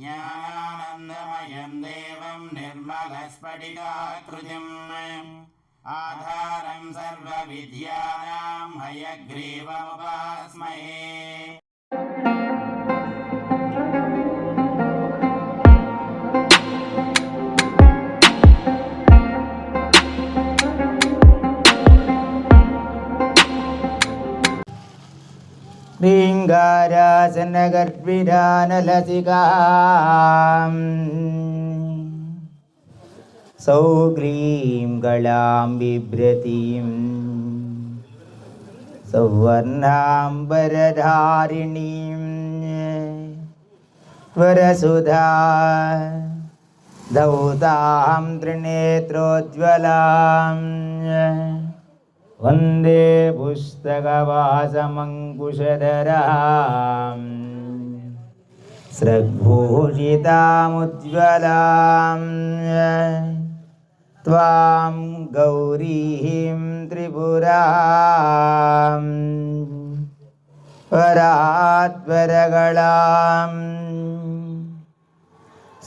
ज्ञानानन्दमयं देवं निर्मलस्फटिकाकृतिम् आधारं सर्वविद्यानां हयग्रीवमुपास्महे ृङ्गारासनगर्भिधानलसिका सौग्रीं गलां बिभ्रतीं सौवर्णाम्बरधारिणीं वरसुधा धौताहं त्रिनेत्रोज्ज्वलां वन्दे पुस्तकवासमङ्कुशधराम् स्रग्भूषितामुज्ज्वलां त्वां गौरीं त्रिपुरां परात्परगणां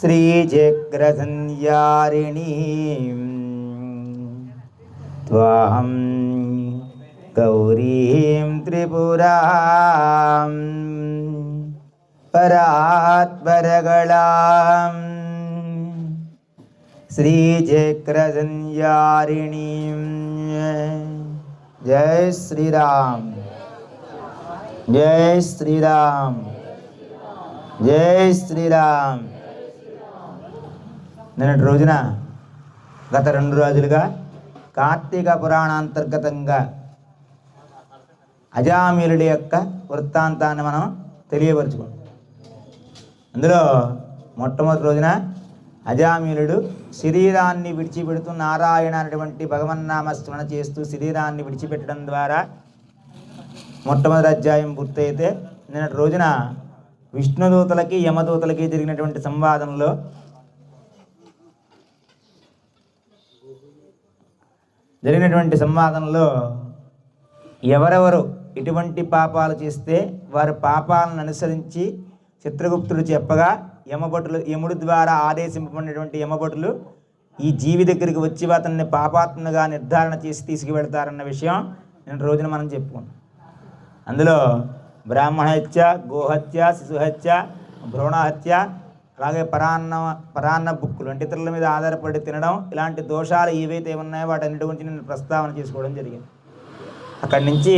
श्रीचक्रसंयारिणीं त्वां गौरीं त्रिपुरां परात्परगणां श्रीचक्रसंयारिणीं जय श्रीराम जय श्रीराम జై శ్రీరామ్ నిన్నటి రోజున గత రెండు రోజులుగా కార్తీక పురాణాంతర్గతంగా అజామీలుడి యొక్క వృత్తాంతాన్ని మనం తెలియపరుచుకున్నాం అందులో మొట్టమొదటి రోజున అజామీలుడు శరీరాన్ని విడిచిపెడుతూ నారాయణ అనేటువంటి భగవన్నామ స్మరణ చేస్తూ శరీరాన్ని విడిచిపెట్టడం ద్వారా మొట్టమొదటి అధ్యాయం పూర్తయితే నిన్నటి రోజున విష్ణుదూతలకి యమదూతలకి జరిగినటువంటి సంవాదంలో జరిగినటువంటి సంవాదంలో ఎవరెవరు ఇటువంటి పాపాలు చేస్తే వారి పాపాలను అనుసరించి చిత్రగుప్తుడు చెప్పగా యమభటులు యముడి ద్వారా ఆదేశింపబడినటువంటి యమభటులు ఈ జీవి దగ్గరికి వచ్చి అతన్ని పాపాత్మగా నిర్ధారణ చేసి తీసుకువెళ్తారన్న విషయం నేను రోజున మనం చెప్పుకున్నాం. అందులో బ్రాహ్మణ హత్య గోహత్య శిశుహత్య భ్రూణహత్య అలాగే పరాన్న పరాన్న బుక్కులు అంటే ఇతరుల మీద ఆధారపడి తినడం ఇలాంటి దోషాలు ఏవైతే ఉన్నాయో వాటన్నిటి గురించి నేను ప్రస్తావన చేసుకోవడం జరిగింది. అక్కడి నుంచి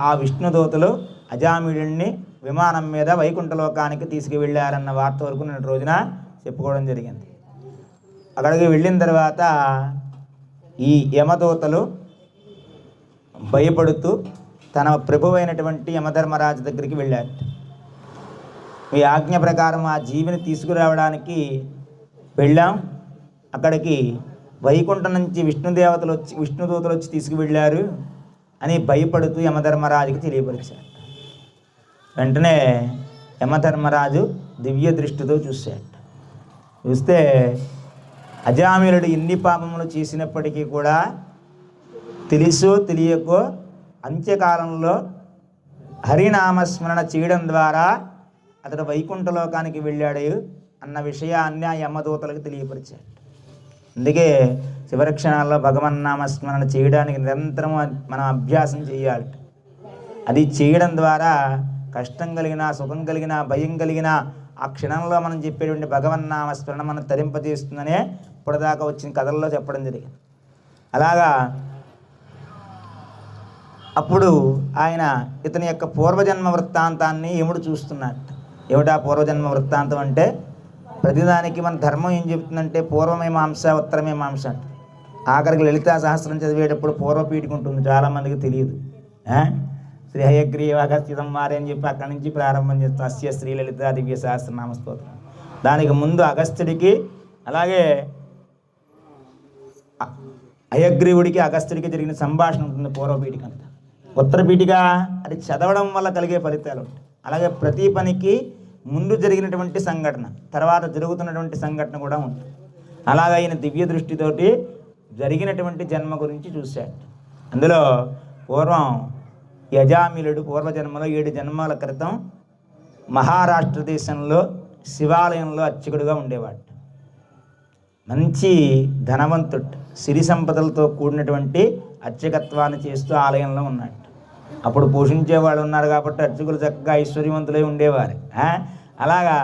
ఆ విష్ణుదూతలు అజామిడుణ్ణి విమానం మీద వైకుంఠలోకానికి తీసుకువెళ్ళారన్న వార్త వరకు నేను రోజున చెప్పుకోవడం జరిగింది. అక్కడికి వెళ్ళిన తర్వాత ఈ యమదూతలు భయపడుతూ తన ప్రభువైనటువంటి యమధర్మరాజు దగ్గరికి వెళ్ళారు మీ ఆజ్ఞ ప్రకారం ఆ జీవిని తీసుకురావడానికి వెళ్ళాం. అక్కడికి వైకుంఠం నుంచి విష్ణుదేవతలు వచ్చి విష్ణుదూతలు వచ్చి తీసుకువెళ్ళారు అని భయపడుతూ యమధర్మరాజుకి తెలియపరిచారు. వెంటనే యమధర్మరాజు దివ్య దృష్టితో చూశాడు. చూస్తే అజామిలుడు ఎన్ని పాపములు చేసినప్పటికీ కూడా తెలుసో తెలియకో అంత్యకాలంలో హరినామస్మరణ చేయడం ద్వారా అతడు వైకుంఠలోకానికి వెళ్ళాడు అన్న విషయాన్ని ఆ యమదూతలకు తెలియపరిచాడు. అందుకే శివరక్షణాల్లో భగవన్నామస్మరణ చేయడానికి నిరంతరం మనం అభ్యాసం చేయాలి. అది చేయడం ద్వారా కష్టం కలిగిన సుఖం కలిగిన భయం కలిగిన ఆ క్షణంలో మనం చెప్పేటువంటి భగవన్నామస్మరణ మనం తరింపజేస్తుందనే ఇప్పటిదాకా వచ్చిన కథల్లో చెప్పడం జరిగింది. అలాగా అప్పుడు ఆయన ఇతని యొక్క పూర్వజన్మ వృత్తాంతాన్ని యముడు చూస్తున్నాడు. ఏమిటా పూర్వజన్మ వృత్తాంతం అంటే? ప్రతిదానికి మన ధర్మం ఏం చెప్తుందంటే పూర్వమీమాంస ఉత్తరమీమాంస అంట. ఆఖరికి లలితా సహస్రం చదివేటప్పుడు పూర్వపీఠిక ఉంటుంది చాలామందికి తెలియదు. శ్రీ హయగ్రీవ అగస్త్యం వారే అని చెప్పి అక్కడి నుంచి ప్రారంభం చేస్తాం అస్య శ్రీ లలితా దివ్య సహస్రనామ స్తోత్రం. దానికి ముందు అగస్త్యుడికి అలాగే అయగ్రీవుడికి అగస్త్యుడికి జరిగిన సంభాషణ ఉంటుంది పూర్వపీఠిక అంతా. ఉత్తర పీఠిక అది చదవడం వల్ల కలిగే ఫలితాలు ఉంటాయి. అలాగే ప్రతి పనికి ముందు జరిగినటువంటి సంఘటన తర్వాత జరుగుతున్నటువంటి సంఘటన కూడా ఉంటుంది అలాగ ఆయన దివ్య దృష్టితోటి జరిగినటువంటి జన్మ గురించి చూశాడు. అందులో పూర్వం యజామిలుడు పూర్వజన్మలో ఏడు జన్మల క్రితం మహారాష్ట్ర దేశంలో శివాలయంలో అర్చకుడిగా ఉండేవాడు. మంచి ధనవంతుడు సిరి సంపదలతో కూడినటువంటి అర్చకత్వాన్ని చేస్తూ ఆలయంలో ఉన్నాడు. అప్పుడు పోషించే వాళ్ళు ఉన్నారు కాబట్టి అర్చకులు చక్కగా ఐశ్వర్యవంతులై ఉండేవారు. అలాగా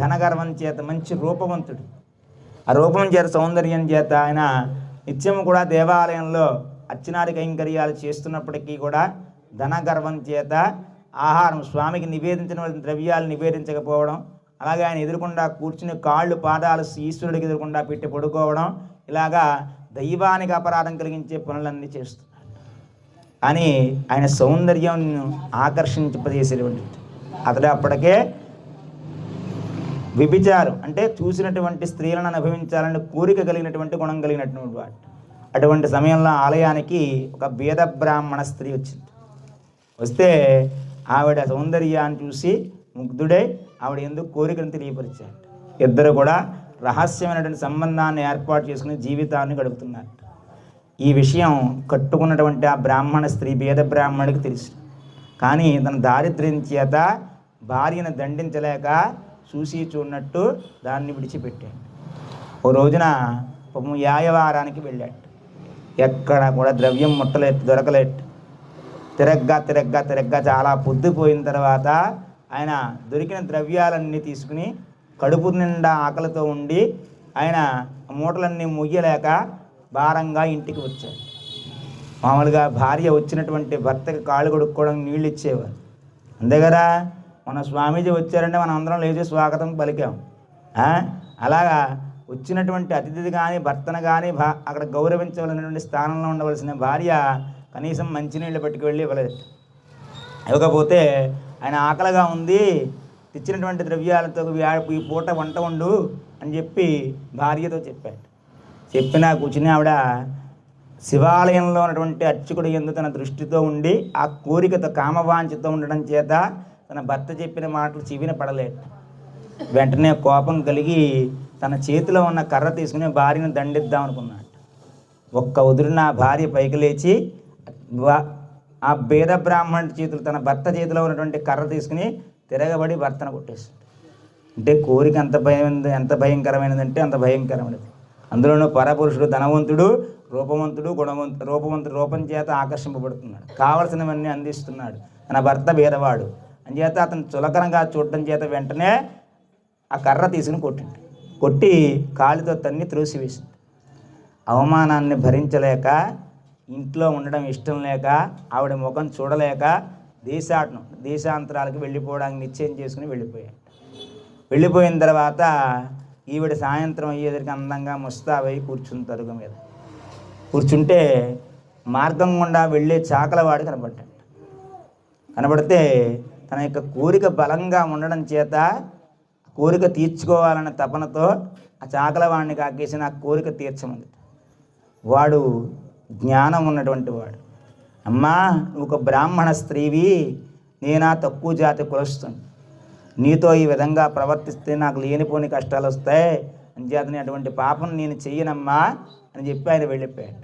ధనగర్వం చేత మంచి రూపవంతుడు. ఆ రూపం చేత సౌందర్యం చేత ఆయన నిత్యం కూడా దేవాలయంలో అర్చనాది కైంకర్యాలు చేస్తున్నప్పటికీ కూడా ధనగర్వం చేత ఆహారం స్వామికి నివేదించిన ద్రవ్యాలు నివేదించకపోవడం అలాగే ఆయన ఎదురుకుండా కూర్చుని కాళ్ళు పాదాలు ఈశ్వరుడికి ఎదురుకుండా పెట్టి పడుకోవడం ఇలాగా దైవానికి అపరాధం కలిగించే పనులన్నీ చేస్తుంది అని ఆయన సౌందర్యం ఆకర్షింపజేసేటువంటి అతడు అప్పటికే విభిచారం. అంటే చూసినటువంటి స్త్రీలను అనుభవించాలని కోరిక కలిగినటువంటి గుణం కలిగినటువంటి వాడు. అటువంటి సమయంలో ఆలయానికి ఒక భేద బ్రాహ్మణ స్త్రీ వచ్చింది. వస్తే ఆవిడ సౌందర్యాన్ని చూసి ముగ్ధుడై ఆవిడ ఎందుకు కోరికను తెలియపరిచాడు. ఇద్దరు కూడా రహస్యమైనటువంటి సంబంధాన్ని ఏర్పాటు చేసుకుని జీవితాన్ని గడుపుతున్నారు. ఈ విషయం కట్టుకున్నటువంటి ఆ బ్రాహ్మణ స్త్రీ పేద బ్రాహ్మణుడికి తెలుసు. కానీ తన దారిద్ర్యం చేత భార్యను దండించలేక చూసి చూడనట్టు దాన్ని విడిచిపెట్టాడు. ఓ రోజున పాపం యాయవారానికి వెళ్ళాడు. ఎక్కడ కూడా ద్రవ్యం ముట్టలేదు దొరకలేట్టు తిరగ్గా తిరగ్గా తిరగ్గా చాలా పొద్దుపోయిన తర్వాత ఆయన దొరికిన ద్రవ్యాలన్నీ తీసుకుని కడుపు నిండా ఆకలితో ఉండి ఆయన మూటలన్నీ ముయ్యలేక భారంగా ఇంటికి వచ్చాడు. మామూలుగా భార్య వచ్చినటువంటి భర్తకి కాళ్ళు కొడుక్కోవడం నీళ్ళు ఇచ్చేవారు. అంతే కదా మన స్వామీజీ వచ్చారంటే మనం అందరం లేచి స్వాగతం పలికాం. అలాగా వచ్చినటువంటి అతిథిది కానీ భర్తను కానీ భా అక్కడ గౌరవించవలసినటువంటి స్థానంలో ఉండవలసిన భార్య కనీసం మంచినీళ్ళు పట్టుకువెళ్ళి ఇవ్వలేదు. ఇవ్వకపోతే ఆయన ఆకలిగా ఉంది తెచ్చినటువంటి ద్రవ్యాలతో ఈ పూట వంట వండు అని చెప్పి భార్యతో చెప్పాడు. చెప్పినా కూర్చుని ఆవిడ శివాలయంలో ఉన్నటువంటి అర్చకుడు ఎందు తన దృష్టితో ఉండి ఆ కోరికతో కామవాంఛతో ఉండడం చేత తన భర్త చెప్పిన మాటలు చెవిన పడలేదు. వెంటనే కోపం కలిగి తన చేతిలో ఉన్న కర్ర తీసుకుని భార్యను దండిద్దాం అనుకున్నాడు. ఒక్క ఉదురున నా భార్య పైకి లేచి ఆ భేద బ్రాహ్మణుడి చేతులు తన భర్త చేతిలో ఉన్నటువంటి కర్ర తీసుకుని తిరగబడి భర్తను కొట్టేసి అంటే కోరిక ఎంత భయం ఎంత భయంకరమైనదంటే అంత భయంకరమైనది. అందులోనూ పరపురుషుడు ధనవంతుడు రూపవంతుడు గుణవంతు రూపవంతుడు రూపం చేత ఆకర్షింపబడుతున్నాడు. కావలసినవన్నీ అందిస్తున్నాడు. తన భర్త భేదవాడు అంచేత అతను చులకనగా చూడటం చేత వెంటనే ఆ కర్ర తీసుకుని కొట్టిండు. కొట్టి కాలితో తన్ని త్రోసివేసింది. అవమానాన్ని భరించలేక ఇంట్లో ఉండడం ఇష్టం లేక ఆవిడ ముఖం చూడలేక దేశాటం దేశాంతరాలకు వెళ్ళిపోవడానికి నిశ్చయం చేసుకుని వెళ్ళిపోయాడు. వెళ్ళిపోయిన తర్వాత ఈవిడ సాయంత్రం అయ్యేదరికి అందంగా ముస్తాబై కూర్చుని తరుగు మీద. కూర్చుంటే మార్గం గుండా వెళ్ళే చాకలవాడు కనబడ్డాడు. కనబడితే తన యొక్క కోరిక బలంగా ఉండడం చేత కోరిక తీర్చుకోవాలన్న తపనతో ఆ చాకలవాడిని కాకేసి నా కోరిక తీర్చమంది. వాడు జ్ఞానం ఉన్నటువంటి వాడు. అమ్మా నువ్వు ఒక బ్రాహ్మణ స్త్రీవి నేనా తక్కువ జాతి కులస్తుంది నీతో ఈ విధంగా ప్రవర్తిస్తే నాకు లేనిపోని కష్టాలు వస్తాయి అంచేతని అటువంటి పాపం నేను చెయ్యనమ్మా అని చెప్పి ఆయన వెళ్ళిపోయాడు.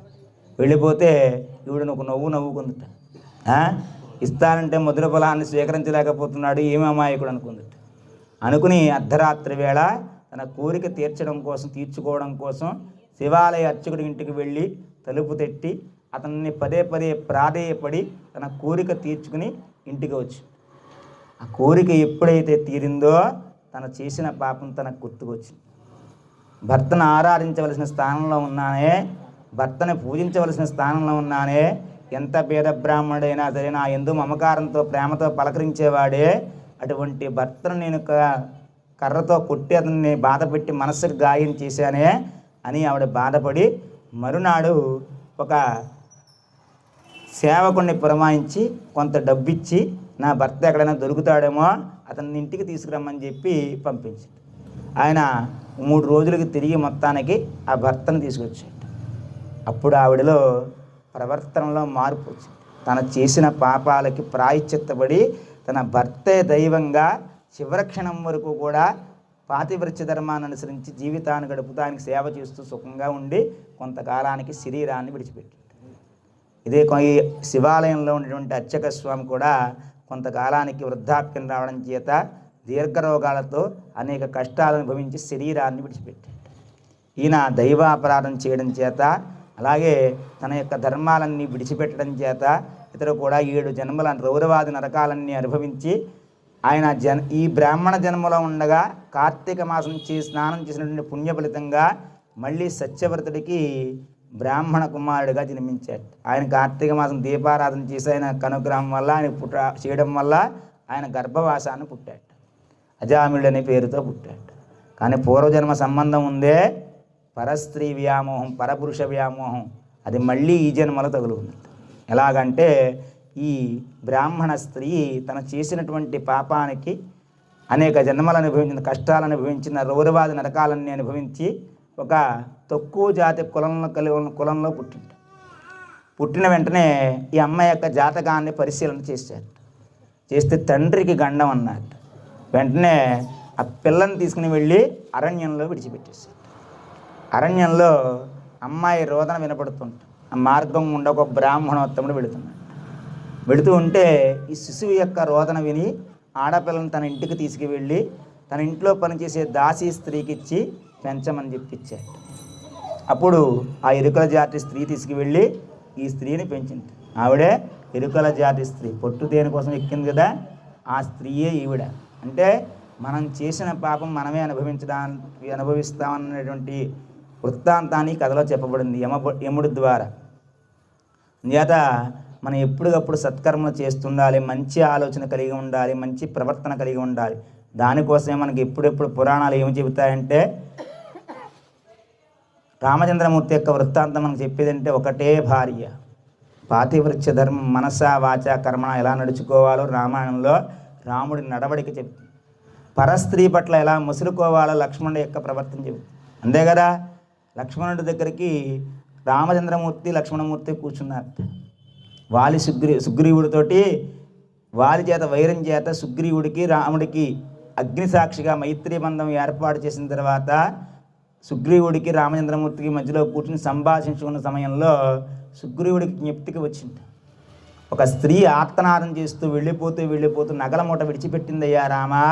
వెళ్ళిపోతే ఈవిడను ఒక నవ్వు నవ్వుకుందిట. ఇస్తానంటే ముద్ర ఫలాన్ని స్వీకరించలేకపోతున్నాడు ఏమి అమాయకుడు అనుకుందిట. అనుకుని అర్ధరాత్రి వేళ తన కోరిక తీర్చడం కోసం తీర్చుకోవడం కోసం శివాలయ అర్చకుడి ఇంటికి వెళ్ళి తలుపు తెట్టి అతన్ని పదే పదే ప్రాధేయపడి తన కోరిక తీర్చుకుని ఇంటికి వచ్చి ఆ కోరిక ఎప్పుడైతే తీరిందో తను చేసిన పాపం తనకు గుర్తుకొచ్చింది. భర్తను ఆరాధించవలసిన స్థానంలో ఉన్నానే భర్తని పూజించవలసిన స్థానంలో ఉన్నానే ఎంత పేద బ్రాహ్మణుడైనా సరే నా ఎందు మమకారంతో ప్రేమతో పలకరించేవాడే అటువంటి భర్తను నేను కర్రతో కొట్టి అతన్ని బాధపెట్టి మనస్సుకు గాయం చేశానే అని ఆవిడ బాధపడి మరునాడు ఒక సేవకుణ్ణి పురమాయించి కొంత డబ్బిచ్చి నా భర్త ఎక్కడైనా దొరుకుతాడేమో అతన్ని ఇంటికి తీసుకురమ్మని చెప్పి పంపించాడు ఆయన మూడు రోజులకి తిరిగి మొత్తానికి ఆ భర్తను తీసుకొచ్చాడు. అప్పుడు ఆవిడలో ప్రవర్తనలో మార్పు వచ్చింది. తను చేసిన పాపాలకి ప్రాయశ్చిత్తపడి తన భర్తే దైవంగా చివరి క్షణం వరకు కూడా పాతివృత్య ధర్మాన్ని అనుసరించి జీవితాన్ని గడుపుతానికి సేవ చేస్తూ సుఖంగా ఉండి కొంతకాలానికి శరీరాన్ని విడిచిపెట్టింది ఇదే కొ- ఈ శివాలయంలో ఉన్నటువంటి అర్చక స్వామి కూడా కొంతకాలానికి వృద్ధాప్యం రావడం చేత దీర్ఘరోగాలతో అనేక కష్టాలను అనుభవించి శరీరాన్ని విడిచిపెట్టాడు. ఈయన దైవాపరాధం చేయడం చేత అలాగే తన యొక్క ధర్మాలన్నీ విడిచిపెట్టడం చేత ఇతరు కూడా ఏడు జన్మల రౌరవాది నరకాలన్నీ అనుభవించి ఆయన జన్ ఈ బ్రాహ్మణ జన్మలో ఉండగా కార్తీక మాసం చేసి స్నానం చేసినటువంటి పుణ్య ఫలితంగా మళ్ళీ సత్యవ్రతుడికి బ్రాహ్మణ కుమారుడిగా జన్మించాడు. ఆయన కార్తీక మాసం దీపారాధన చేసి ఆయన కనుగ్రహం వల్ల ఆయన పుట్ట చేయడం వల్ల ఆయన గర్భవాసాన్ని పుట్టాడు. అజామిడు అనే పేరుతో పుట్టాడు. కానీ పూర్వజన్మ సంబంధం ఉందే పరస్త్రీ వ్యామోహం పరపురుష వ్యామోహం. అది మళ్ళీ ఈ జన్మలో తగులుకుంది ఎలాగంటే ఈ బ్రాహ్మణ స్త్రీ తను చేసినటువంటి పాపానికి అనేక జన్మలు అనుభవించిన కష్టాలు అనుభవించిన రౌరవాది నరకాలన్నీ అనుభవించి ఒక తక్కువ జాతి కులంలో కలిగి కులంలో పుట్టింట. పుట్టిన వెంటనే ఈ అమ్మాయి యొక్క జాతకాన్ని పరిశీలన చేశారు చేస్తే తండ్రికి గండం అన్నాడు. వెంటనే ఆ పిల్లని తీసుకుని వెళ్ళి అరణ్యంలో విడిచిపెట్టేశాడు. అరణ్యంలో అమ్మాయి రోదన వినపడుతుంటుంది ఆ మార్గం ఉండ ఒక బ్రాహ్మణోత్తముడు వెళుతున్నాడు. వెళుతూ ఉంటే ఈ శిశువు యొక్క రోదన విని ఆడపిల్లని తన ఇంటికి తీసుకువెళ్ళి తన ఇంట్లో పనిచేసే దాసీ స్త్రీకి ఇచ్చి పెంచమని చెప్పించాడు అప్పుడు ఆ ఎరుకల జాతి స్త్రీ తీసుకువెళ్ళి ఈ స్త్రీని పెంచింది. ఆవిడే ఎరుకల జాతి స్త్రీ. పొట్టు దేని కోసం ఎక్కింది కదా ఆ స్త్రీయే ఈవిడ. అంటే మనం చేసిన పాపం మనమే అనుభవించడానికి అనుభవిస్తామన్నటువంటి వృత్తాంతాన్ని కథలో చెప్పబడింది యమ యముడి ద్వారా. చేత మనం ఎప్పటికప్పుడు సత్కర్మలు చేస్తుండాలి మంచి ఆలోచన కలిగి ఉండాలి మంచి ప్రవర్తన కలిగి ఉండాలి. దానికోసమే మనకి ఎప్పుడెప్పుడు పురాణాలు ఏమి చెబుతాయంటే రామచంద్రమూర్తి యొక్క వృత్తాంతం మనకు చెప్పేదంటే ఒకటే భార్య. పాతివృత్య ధర్మం మనస వాచ కర్మణ ఎలా నడుచుకోవాలో రామాయణంలో రాముడి నడవడిక చెప్తుంది పరస్త్రీ పట్ల ఎలా ముసురుకోవాలో లక్ష్మణుడి యొక్క ప్రవర్తన చెబుతుంది. అంతే కదా? లక్ష్మణుడి దగ్గరికి రామచంద్రమూర్తి లక్ష్మణమూర్తి కూర్చున్నారు. వాలి సుగ్రీ సుగ్రీవుడితోటి వాలి చేత వైరం చేత సుగ్రీవుడికి రాముడికి అగ్నిసాక్షిగా మైత్రి బంధం ఏర్పాటు చేసిన తర్వాత సుగ్రీవుడికి రామచంద్రమూర్తికి మధ్యలో కూర్చుని సంభాషించుకున్న సమయంలో సుగ్రీవుడికి జ్ఞప్తికి వచ్చింది. ఒక స్త్రీ ఆర్తనాదం చేస్తూ వెళ్ళిపోతూ వెళ్ళిపోతూ నగల మూట విడిచిపెట్టిందయ్యా రామా.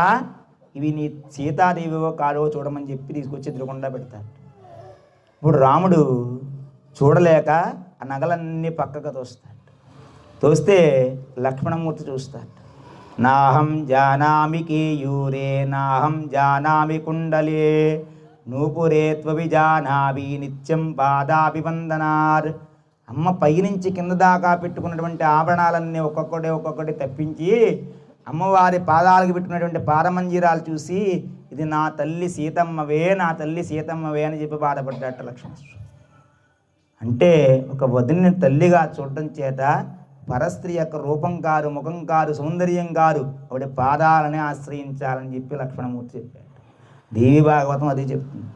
ఇవి నీ సీతాదేవివో కాడో చూడమని చెప్పి తీసుకొచ్చి ఎదురుకుండా పెడతాడు ఇప్పుడు రాముడు చూడలేక ఆ నగలన్నీ పక్కకు తోస్తాడు. తోస్తే లక్ష్మణమూర్తి చూస్తాడు. నాహం జానామి కేయూరే నాహం జానామి కుండలే. నూపురే త్వవిజానావి నిత్యం పాదాభివందనార్. అమ్మ పైనుంచి కింద దాకా పెట్టుకున్నటువంటి ఆభరణాలన్నీ ఒక్కొక్కటి ఒక్కొక్కటి తప్పించి అమ్మవారి పాదాలకు పెట్టుకున్నటువంటి పారమంజీరాలు చూసి ఇది నా తల్లి సీతమ్మవే నా తల్లి సీతమ్మవే అని చెప్పి బాధపడ్డాట లక్ష్మణ. అంటే ఒక వదిలిని తల్లిగా చూడటం చేత పరస్త్రీ యొక్క రూపం కారు ముఖం కారు సౌందర్యం కారు ఆవిడ పాదాలని ఆశ్రయించాలని చెప్పి లక్ష్మణమూర్తి చెప్పాడు. దేవి భాగవతం అదే చెప్తుంది.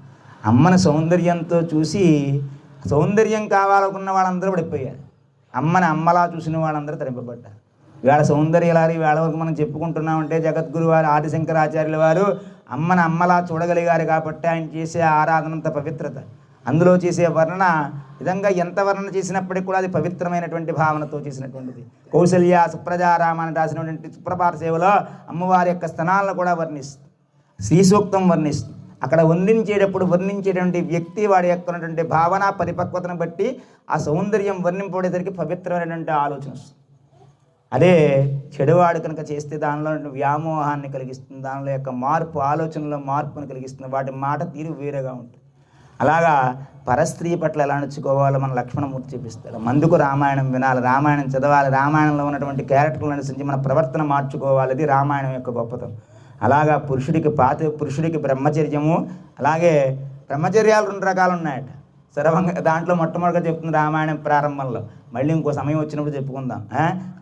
అమ్మని సౌందర్యంతో చూసి సౌందర్యం కావాలనుకున్న వాళ్ళందరూ పడిపోయారు. అమ్మని అమ్మలా చూసిన వాళ్ళందరూ తరింపబడ్డారు వేళ సౌందర్యలారి వేళ వరకు మనం చెప్పుకుంటున్నామంటే జగద్గురు వారు ఆదిశంకరాచార్యుల వారు అమ్మని అమ్మలా చూడగలిగారు కాబట్టి ఆయన చేసే ఆరాధనంత పవిత్రత. అందులో చేసే వర్ణన విధంగా ఎంత వర్ణన చేసినప్పటికీ కూడా అది పవిత్రమైనటువంటి భావనతో చేసినటువంటిది. కౌశల్య సుప్రజారామాన్ని రాసినటువంటి సుప్రభాత సేవలో అమ్మవారి యొక్క స్థనాలను కూడా వర్ణిస్తుంది శ్రీ సూక్తం వర్ణిస్తుంది అక్కడ వర్ణించేటప్పుడు వర్ణించేటువంటి వ్యక్తి వాడి యొక్క ఉన్నటువంటి భావన పరిపక్వతను బట్టి ఆ సౌందర్యం వర్ణింపడేసరికి పవిత్రమైనటువంటి ఆలోచన వస్తుంది. అదే చెడువాడు కనుక చేస్తే దానిలో వ్యామోహాన్ని కలిగిస్తుంది దానిలో యొక్క మార్పు ఆలోచనలో మార్పును కలిగిస్తుంది వాటి మాట తీరు వేరేగా ఉంటుంది. అలాగా పరస్త్రీ పట్ల ఎలా నడుచుకోవాలో మన లక్ష్మణమూర్తి చూపిస్తాడు. మందుకు రామాయణం వినాలి రామాయణం చదవాలి రామాయణంలో ఉన్నటువంటి క్యారెక్టర్లను అనుసరించి మన ప్రవర్తన మార్చుకోవాలి రామాయణం యొక్క గొప్పతనం. అలాగా పురుషుడికి పాత పురుషుడికి బ్రహ్మచర్యము అలాగే బ్రహ్మచర్యాలు రెండు రకాలు ఉన్నాయట. సర్వంగా దాంట్లో మొట్టమొదటిగా చెప్తుంది రామాయణం ప్రారంభంలో. మళ్ళీ ఇంకో సమయం వచ్చినప్పుడు చెప్పుకుందాం.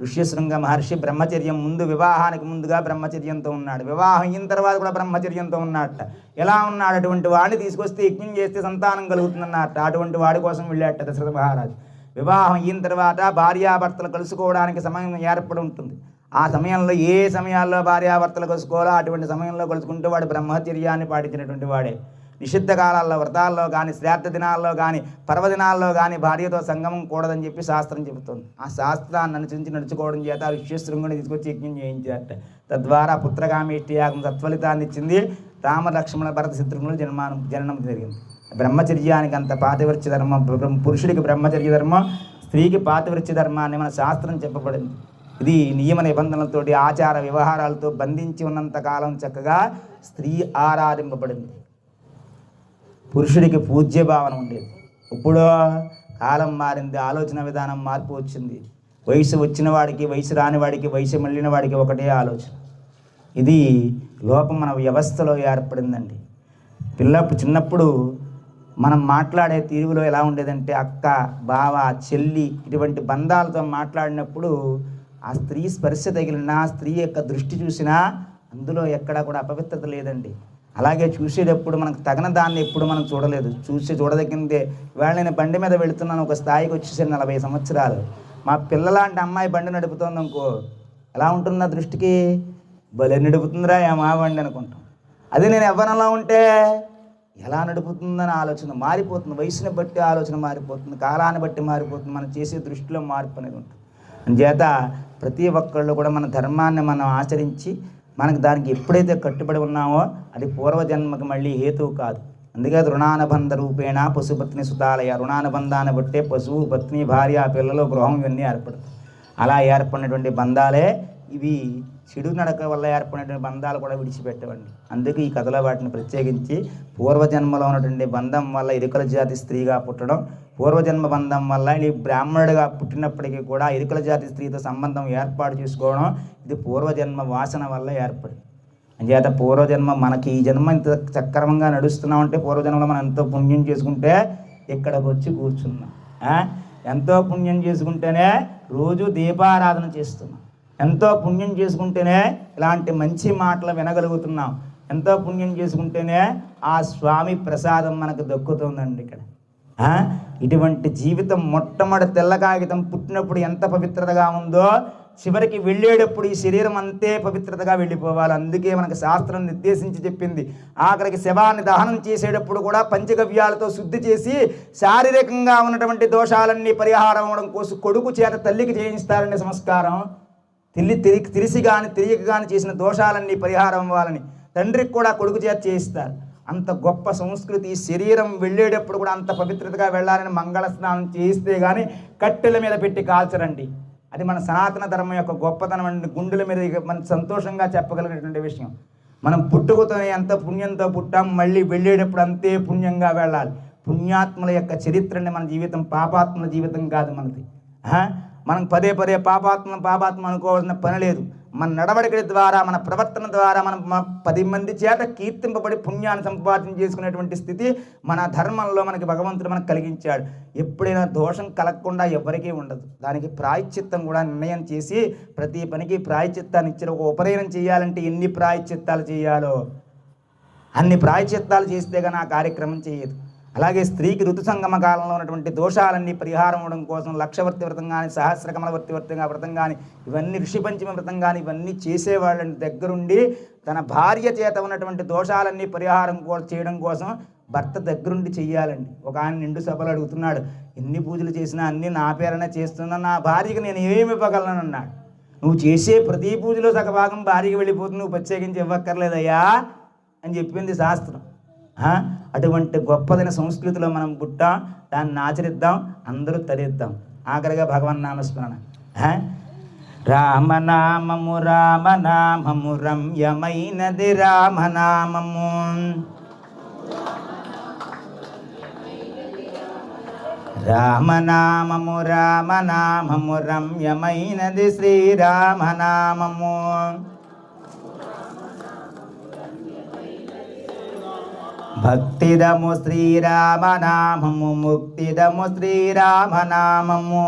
ఋష్యశృంగ మహర్షి బ్రహ్మచర్యం ముందు వివాహానికి ముందుగా బ్రహ్మచర్యంతో ఉన్నాడు. వివాహం అయిన తర్వాత కూడా బ్రహ్మచర్యంతో ఉన్నట్ట ఎలా ఉన్నాడు? అటువంటి వాడిని తీసుకొస్తే యజ్ఞం చేస్తే సంతానం కలుగుతుందన్నట్ట అటువంటి వాడి కోసం వెళ్ళాట దశరథ మహారాజు. వివాహం అయిన తర్వాత భార్యాభర్తలు కలుసుకోవడానికి సమయం ఏర్పడి ఉంటుంది. ఆ సమయంలో ఏ సమయాల్లో భార్యాభర్తలు కలుసుకోవాలో అటువంటి సమయంలో కలుసుకుంటే వాడు బ్రహ్మచర్యాన్ని పాటించినటువంటి వాడే. నిషిద్ధ కాలాల్లో వ్రతాల్లో కానీ శ్రాద్ధ దినాల్లో కానీ పర్వదినాల్లో కానీ భార్యతో సంగమం కూడదని చెప్పి శాస్త్రం చెబుతుంది. ఆ శాస్త్రాన్ని అనుసరించి నడుచుకోవడం చేత ఆ ఋష్యశృంగుని తీసుకొచ్చి యజ్ఞం చేయించారట. తద్వారా పుత్రకామేష్టి యాగం సత్ఫలితాన్ని ఇచ్చింది. రామ లక్ష్మణ భరత శత్రుఘ్నులు జన్మానం జననం జరిగింది. బ్రహ్మచర్యానికి అంత పాతివృత్య ధర్మం పురుషుడికి బ్రహ్మచర్య ధర్మం స్త్రీకి పాతివృత్య ధర్మాన్ని మన శాస్త్రం చెప్పబడింది. ఇది నియమ నిబంధనలతోటి ఆచార వ్యవహారాలతో బంధించి ఉన్నంత కాలం చక్కగా స్త్రీ ఆరాధింపబడింది. పురుషుడికి పూజ్య భావన ఉండేది. ఇప్పుడు కాలం మారింది ఆలోచన విధానం మార్పు వచ్చింది. వయసు వచ్చిన వాడికి వయసు రాని వాడికి వయసు మళ్ళిన వాడికి ఒకటే ఆలోచన. ఇది లోపం మన వ్యవస్థలో ఏర్పడిందండి. పిల్లప్పుడు చిన్నప్పుడు మనం మాట్లాడే తీరులో ఎలా ఉండేదంటే అక్క బావ చెల్లి ఇటువంటి బంధాలతో మాట్లాడినప్పుడు ఆ స్త్రీ స్పర్శ తగిలినా స్త్రీ యొక్క దృష్టి చూసినా అందులో ఎక్కడా కూడా అపవిత్రత లేదండి. అలాగే చూసేటప్పుడు మనకు తగిన దాన్ని ఎప్పుడు మనం చూడలేదు. చూసి చూడదగిందే ఇవాళ నేను బండి మీద వెళుతున్నాను. ఒక స్థాయికి వచ్చేసరి నలభై సంవత్సరాలు. మా పిల్లలాంటి అమ్మాయి బండి నడుపుతోంది అనుకో ఎలా ఉంటుంది నా దృష్టికి? భలే నడుపుతుందిరా ఏ మా బండి అనుకుంటాం. అదే నేను ఎవరినలా ఉంటే ఎలా నడుపుతుందని ఆలోచన మారిపోతుంది. వయసుని బట్టి ఆలోచన మారిపోతుంది. కాలాన్ని బట్టి మారిపోతుంది. మనం చేసే దృష్టిలో మార్పు అనేది ఉంటుంది. అందుచేత ప్రతి ఒక్కళ్ళు కూడా మన ధర్మాన్ని మనం ఆచరించి మనకు దానికి ఎప్పుడైతే కట్టుబడి ఉన్నామో అది పూర్వజన్మకి మళ్ళీ హేతువు కాదు. అందుకే రుణానుబంధ రూపేణ పశుపత్ని సుతాలయ. రుణానుబంధాన్ని బట్టే పశువు పత్ని భార్య పిల్లలు గృహం ఇవన్నీ ఏర్పడతాయి. అలా ఏర్పడినటువంటి బంధాలే ఇవి చెడు నడక వల్ల ఏర్పడినటువంటి బంధాలు కూడా విడిచిపెట్టవండి. అందుకే ఈ కథలో వాటిని ప్రత్యేకించి పూర్వజన్మలో ఉన్నటువంటి బంధం వల్ల ఇరుకల జాతి స్త్రీగా పుట్టడం పూర్వజన్మ బంధం వల్ల ఈ బ్రాహ్మణుడిగా పుట్టినప్పటికీ కూడా ఇరుకుల జాతి స్త్రీతో సంబంధం ఏర్పాటు చేసుకోవడం ఇది పూర్వజన్మ వాసన వల్ల ఏర్పడింది. అంచేత పూర్వజన్మ మనకి ఈ జన్మ ఇంత సక్రమంగా నడుస్తున్నామంటే పూర్వజన్మలో మనం ఎంతో పుణ్యం చేసుకుంటే ఇక్కడికి వచ్చి కూర్చున్నాం. ఎంతో పుణ్యం చేసుకుంటేనే రోజు దీపారాధన చేస్తున్నాం. ఎంతో పుణ్యం చేసుకుంటేనే ఇలాంటి మంచి మాటలు వినగలుగుతున్నాం. ఎంతో పుణ్యం చేసుకుంటేనే ఆ స్వామి ప్రసాదం మనకు దక్కుతుందండి ఇక్కడ. ఇటువంటి జీవితం మొట్టమొదటి తెల్ల కాగితం పుట్టినప్పుడు ఎంత పవిత్రతగా ఉందో చివరికి వెళ్ళేటప్పుడు ఈ శరీరం అంతే పవిత్రతగా వెళ్ళిపోవాలి. అందుకే మనకు శాస్త్రం నిర్దేశించి చెప్పింది. ఆఖరికి శవాన్ని దహనం చేసేటప్పుడు కూడా పంచగవ్యాలతో శుద్ధి చేసి శారీరకంగా ఉన్నటువంటి దోషాలన్నీ పరిహారం అవ్వడం కోసం కొడుకు చేత తల్లికి చేయిస్తారనే సంస్కారం. తిల్లి తిరిగి కానీ తెలియక కానీ చేసిన దోషాలన్నీ పరిహారం అవ్వాలని తండ్రికి కూడా కొడుకు చేత చేయిస్తారు. అంత గొప్ప సంస్కృతి శరీరం వెళ్ళేటప్పుడు కూడా అంత పవిత్రతగా వెళ్ళాలని మంగళ స్నానం చేయిస్తే కానీ కట్టెల మీద పెట్టి కాల్చరండి. అది మన సనాతన ధర్మం యొక్క గొప్పతనం అండి. గుండెల మీద మనం సంతోషంగా చెప్పగలిగినటువంటి విషయం. మనం పుట్టుకతోనే ఎంత పుణ్యంతో పుట్టాం మళ్ళీ వెళ్ళేటప్పుడు అంతే పుణ్యంగా వెళ్ళాలి. పుణ్యాత్ముల యొక్క చరిత్రని మన జీవితం. పాపాత్మల జీవితం కాదు మనది. మనం పదే పదే పాపాత్మ పాపాత్మ అనుకోవాల్సిన పని లేదు. మన నడవడికల ద్వారా మన ప్రవర్తన ద్వారా మనం పది మంది చేత కీర్తింపబడి పుణ్యాన్ని సంపాదన చేసుకునేటువంటి స్థితి మన ధర్మంలో మనకి భగవంతుడు మనకు కలిగించాడు. ఎప్పుడైనా దోషం కలగకుండా ఎవరికీ ఉండదు. దానికి ప్రాయశ్చిత్తం కూడా నిర్ణయం చేసి ప్రతి పనికి ప్రాయశ్చిత్తాన్ని ఇచ్చిన ఒక ఉపనయనం చేయాలంటే ఎన్ని ప్రాయశ్చిత్తాలు చేయాలో? అన్ని ప్రాయశ్చిత్తాలు చేస్తే కానీ ఆ కార్యక్రమం చేయదు. అలాగే స్త్రీకి ఋతు సంగమ కాలంలో ఉన్నటువంటి దోషాలన్నీ పరిహారం అవడం కోసం లక్షవర్తి వ్రతం కానీ సహస్రకమల వర్తి వ్రతం వ్రతం కానీ ఇవన్నీ ఋషి పంచమ వ్రతం కానీ ఇవన్నీ చేసేవాళ్ళని దగ్గరుండి తన భార్య చేత ఉన్నటువంటి దోషాలన్నీ పరిహారం చేయడం కోసం భర్త దగ్గరుండి చెయ్యాలండి. ఒక ఆయన నిండు సభలు అడుగుతున్నాడు ఎన్ని పూజలు చేసినా అన్నీ నా పేరనే చేస్తున్నా నా భార్యకి నేను ఏమి ఇవ్వగలను అన్నాడు నువ్వు చేసే ప్రతి పూజలో సగభాగం భార్యకి వెళ్ళిపోతుంది నువ్వు ప్రత్యేకించి ఇవ్వక్కర్లేదయ్యా అని చెప్పింది శాస్త్రం. అటువంటి గొప్పదైన సంస్కృతిలో మనం పుట్టాం దాన్ని ఆచరిద్దాం అందరూ తరిద్దాం ఆఖరిగా భగవన్ నామస్మరణ. ఆ? రామనామము రామనామము రమ్యమైనది రామనామము. రామనామము రామనామము రమ్యమైనది శ్రీరామనామము. భక్తిదము శ్రీరామనామము ముక్తిదము శ్రీరామనామము.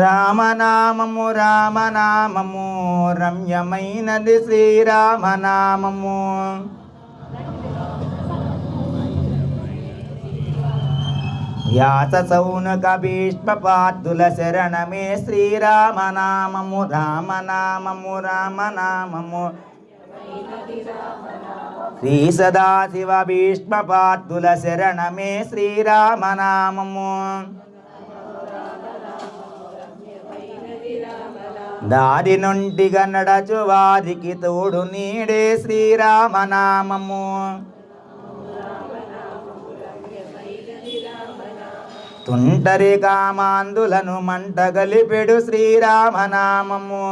రామనామము రామనామము రమ్యమైనది శ్రీరామనామము. యాస సౌనక భీష్మ శరణమే శ్రీరామనామము రామనామము రామనామము. శ్రీ సదాశివ భీష్మ శరణమే శ్రీరామనామము. దారి నుండిగా నడచు వారికి తోడు నీడే శ్రీరామనామము. తుంటరి కామాందులను మంటగలిపెడు శ్రీరామనామము.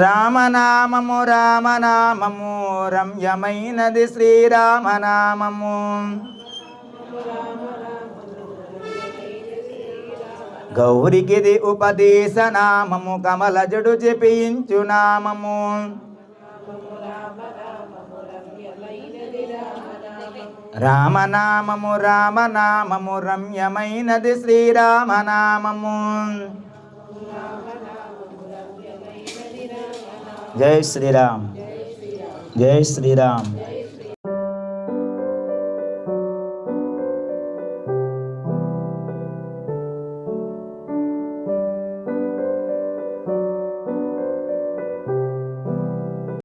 రామనామము రామనామము రమ్యమైనది శ్రీరామనామము. గౌరికిది ఉపదేశ నామము కమల జడు జపించు నామము. రామనామము రామనామము రమ్యమైనది శ్రీరామనామము. జై శ్రీరామ్. జై శ్రీరామ్.